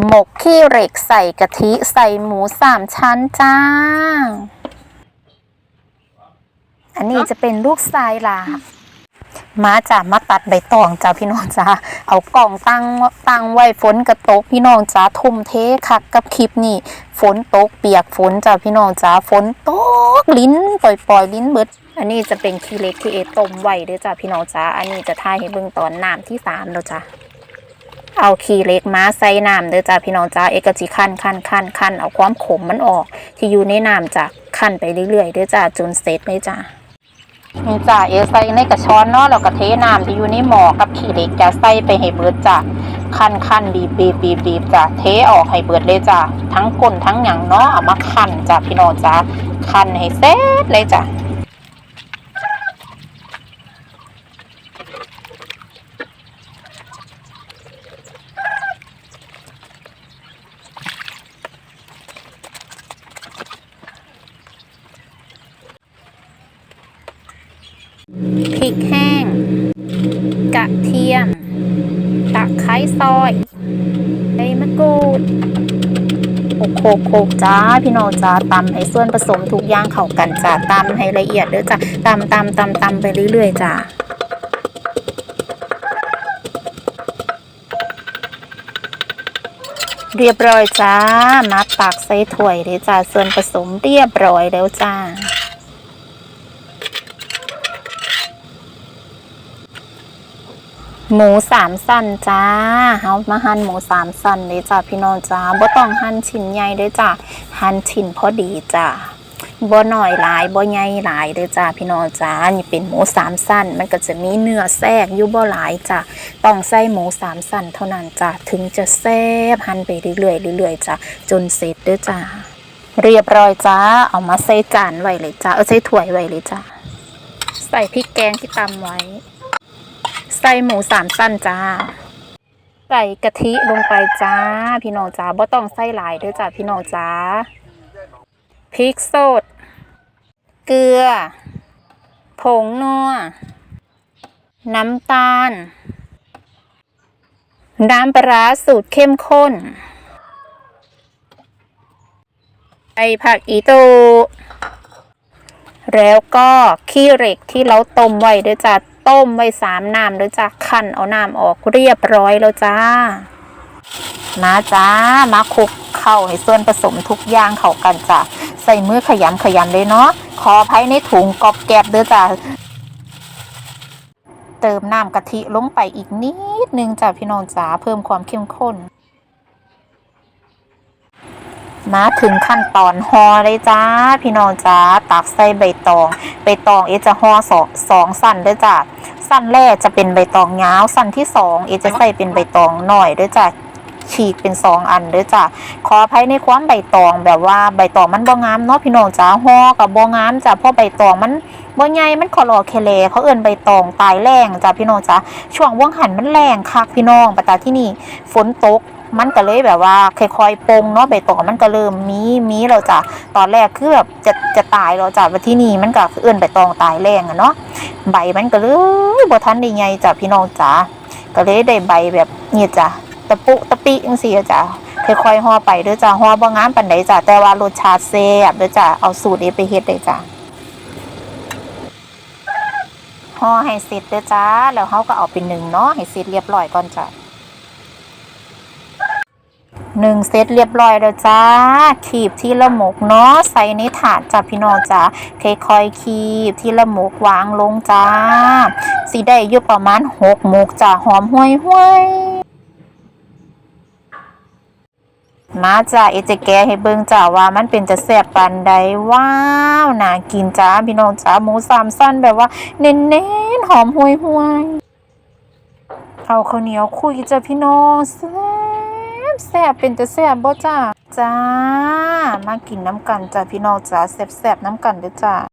หมกขี้เหล็กใส่กะทิใส่หมูสามชั้นจ้า อันนี้จะเป็นลูกทรายลาบมาจ้ามาตัดใบตองจ้าพี่น้องจ้าเอากล่องตั้งตั้งไว้ฝนกระตกพี่น้องจ้าทุ่มเทคักกับคลิปนี่ฝนตกเปียกฝนจ้าพี่น้องจ้าฝนตกลิ้นปล่อยปล่อยลิ้นเบิด อันนี้จะเป็นขี้เหล็กที่เอต้มไว้เด้อจ้าพี่น้องจ้าอันนี้จะทายให้เบิ่งตอนน้ำที่สามแล้วจ้า เอาขี้เล็กมาใส่น้ำเด้อจ้าพี่น้องจ้าเอกจิคันคันคันคันเอาความขมมันออก ที่อยู่ในน้ำจ้ะคันไปเรื่อยๆเด้อจ้าจนเสร็จเลยจ้านี่จ้าเอใส่ในกระชอนเนาะแล้วก็เทน้ำที่อยู่ในหม้อกับขี้เล็กจะใส่ไปให้เบิดจ้ะคันคันบีบบีบบีบบีบจ้ะเทออกให้เบิดเลยจ้ะทั้งก้นทั้งหยังเนาะเอามาคันจ้ะพี่น้องจ้าคันให้เสร็จเลยจ้ะ กแห้ง กระเทียม ตะไคร้ซอยใบมะกรูดโขกโขกโขกจ้าพี่น้องจ้าตำให้ส่วนผสมทุกอย่างเข้ากันจ้าตำให้ละเอียดเด้อจ้าตำตำตำตำไปเรื่อยๆจ้าเรียบร้อยจ้ามาตักใส่ถ้วยเลยจ้าส่วนผสมเรียบร้อยแล้วจ้า หมูสามสั้นจ้าเฮามาหั่นหมูสามสั้นเลยจ้าพี่น้องจ้าบ่ต้องหั่นชิ้นใหญ่เด้อจ้าหั่นชิ้นพอดีจ้าบ่หน้อยหลายบ่ใหญ่หลายเด้อจ้าพี่น้องจ้านี่เป็นหมูสามสั้น มันก็จะมีเนื้อแทรกอยู่บ่หลายจ้าต้องใส่หมูสามสั้นเท่านั้นจ้าถึงจะแซ่บหั่นไปเรื่อยๆเรื่อยๆจ้าจนเสร็จเด้อจ้าเรียบร้อยจ้าเอามาใส่จานไว้เลยจ้าเอาใส่ถ้วยไว้เลยจ้าใส่พริกแกงที่ตำไว้ ใส่หมูสามสั้นจ้า ใส่กะทิลงไปจ้า พี่น้องจ้าบ่ต้องใส่หลายด้อจ้าพี่น้องจ้าพริกสด เกลือ ผงนัว น้ำตาล น้ำปลาร้าสูตรเข้มข้นไอผักอีตูแล้วก็ขี้เหล็กที่เราต้มไว้ด้วยจ้า ต้มไว้สามน้ำด้วยจ้าคั้นเอาน้ำออกเรียบร้อยแล้วจ้า มาจ้ามาคลุกเข้าให้ส่วนผสมทุกอย่างเข้ากันจ้ะใส่มือขยำขยำเลยเนาะขอภัยในถุงกอบแกบเด้อจ้าเติมน้ำกะทิลงไปอีกนิดนึงจ้ะพี่น้องจ้าเพิ่มความเข้มข้น มาถึงขั้นตอนห่อเลยจ้า พี่น้องจ้าตักใส่ใบตอง ใบตองเอจะห่อสองสองสั้นเด้วยจ้า สั้นแรกจะเป็นใบตองยาวสั้นที่สองเอจะใส่เป็นใบตองหน่อยด้วยจ้าฉีกเป็นสองอันด้วยจ้าขออภัยในความใบตองแบบว่าใบตองมันบ่งามเนาะพี่น้องจ้าหอกับบ่งามจ้าเพราะใบตองมันบ่ใหญ่มันขอรอเคเลเขาเอิ้นใบตองตายแรงจ้าพี่น้องจ้าช่วงว่างหันมันแรงคักพี่น้องปะตาที่นี่ฝนตกมันก็เลยแบบว่าค่อยๆปงเนาะใบตองมันก็เริ่มมีมีแล้วจ้ะตอนแรกคือแบบจะจะตายแล้วจ้ะว่าที่นี่มันก็เอื้อนใบตองตายแรงอะเนาะ ใบมันก็เลยบ่ทันได้ใหญ่จ้ะพี่น้องจ๋าก็เลยได้ใบแบบเนี่ยจ้ะตะปุตะปิจังซี่จ้ะค่อยๆห่อไปเด้อจ้ะห่อบ่งามปานใดจ้ะแต่ว่ารสชาติแซ่บเด้อจ้ะเอาสูตรนี้ไปเฮ็ดเลยจ้ะห่อให้เสร็จเด้อจ้าแล้วเฮาก็เอาไปนึ่งเนาะให้เสร็จเรียบร้อยก่อนจ้ะ หนึ่งเซตเรียบร้อยแล้วจ้า ขีบที่ละหมกเนาะใส่ในถาดจ้าพี่น้องจ้าค่อยๆขีบที่ละหมกวางลงจ้า สีได้อยู่ประมาณหกหมกจ้าหอมห้วยห้วยมาจ้าเอเจแกให้เบิ่งจ้าว่ามันเป็นจะแซ่บปานใดว้าวน่ากินจ้าพี่น้องจ้าหมูสามสั้นแบบว่า เน้นๆหอมห้วยห้วยเอาข้าวเหนียวคุยจ้าพี่น้องแซ่ บแซ่บเป็นแต่แซ่บบ่จ้าจ้า มากินน้ำกันจ้าพี่น้องจ้าแซ่บๆน้ำกันเด้อจ้า